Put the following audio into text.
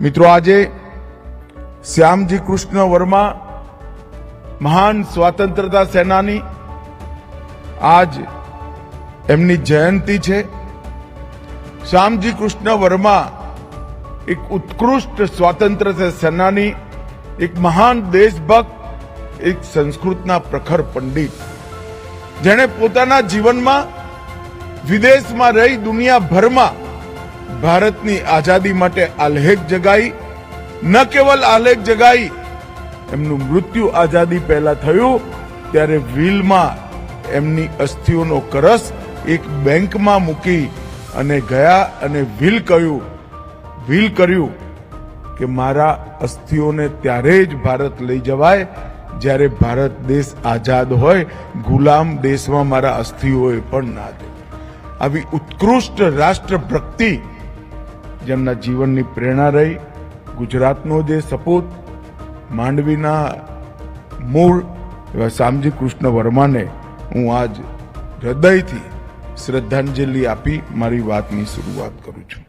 મિત્રો, આજે શ્યામજી કૃષ્ણ વર્મા મહાન સ્વાતંત્રતા સેનાની આજ એમની જયંતિ છે. શ્યામજી કૃષ્ણ વર્મા એક ઉત્કૃષ્ટ સ્વાતંત્ર સેનાની, એક મહાન દેશભક્ત, એક સંસ્કૃતના પ્રખર પંડિત. જેણે પોતાના જીવનમાં વિદેશમાં રહી દુનિયાભરમાં ભારતની આઝાદી માટે આલેખ જગાઈ, ન કેવલ આલેખ જગાઈ, એમનું મૃત્યુ આઝાદી પહેલા થયું, ત્યારે વ્હીલમાં એમની અસ્થિઓનો કરસ એક બેંકમાં મૂકી અને ગયા અને વ્હીલ કહ્યું, વ્હીલ કર્યું કે મારા અસ્થિઓને ત્યારે જ ભારત લઈ જવાય, જ્યારે ભારત દેશ આઝાદ હોય, ગુલામ દેશમાં મારા અસ્થિઓએ પણ ના દે. આવી ઉત્કૃષ્ટ રાષ્ટ્ર ભક્તિ જેમના જીવનની પ્રેરણા રહી, ગુજરાતનો જે સપૂત માંડવીના મૂળ એવા શામજી કૃષ્ણ વર્માને હું આજ હૃદયથી શ્રદ્ધાંજલિ આપી મારી વાતની શરૂઆત કરું છું.